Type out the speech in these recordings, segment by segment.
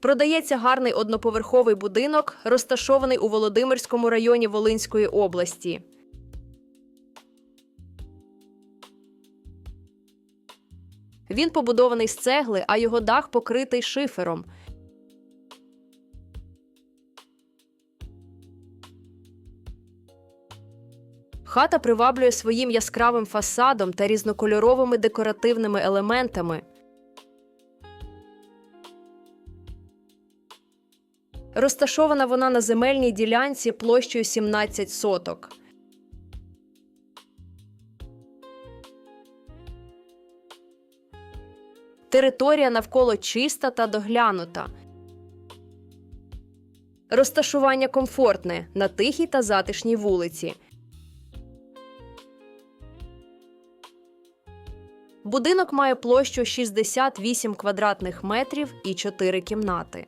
Продається гарний одноповерховий будинок, розташований у Володимирському районі Волинської області. Він побудований з цегли, а його дах покритий шифером. Хата приваблює своїм яскравим фасадом та різнокольоровими декоративними елементами. Розташована вона на земельній ділянці площею 17 соток. Територія навколо чиста та доглянута. Розташування комфортне на тихій та затишній вулиці. Будинок має площу 68 квадратних метрів і 4 кімнати.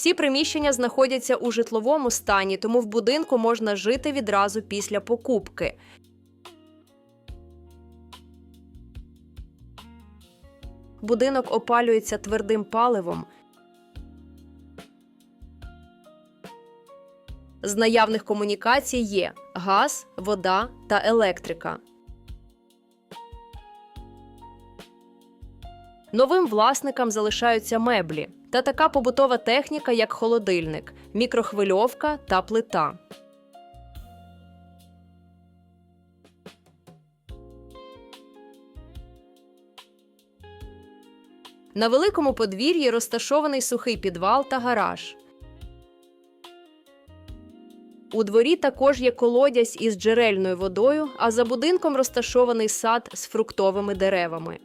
Всі приміщення знаходяться у житловому стані, тому в будинку можна жити відразу після покупки. Будинок опалюється твердим паливом. З наявних комунікацій є газ, вода та електрика. Новим власникам залишаються меблі та така побутова техніка, як холодильник, мікрохвильовка та плита. На великому подвір'ї розташований сухий підвал та гараж. У дворі також є колодязь із джерельною водою, а за будинком розташований сад з фруктовими деревами.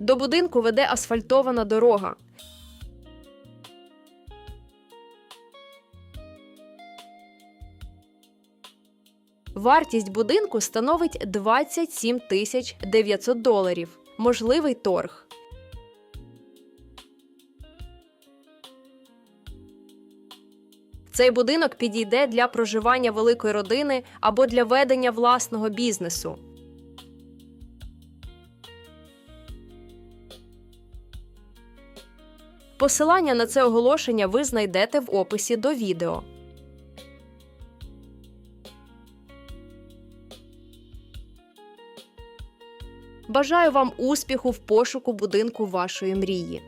До будинку веде асфальтована дорога. Вартість будинку становить 27 тисяч 900 доларів. Можливий торг. Цей будинок підійде для проживання великої родини або для ведення власного бізнесу. Посилання на це оголошення ви знайдете в описі до відео. Бажаю вам успіху в пошуку будинку вашої мрії.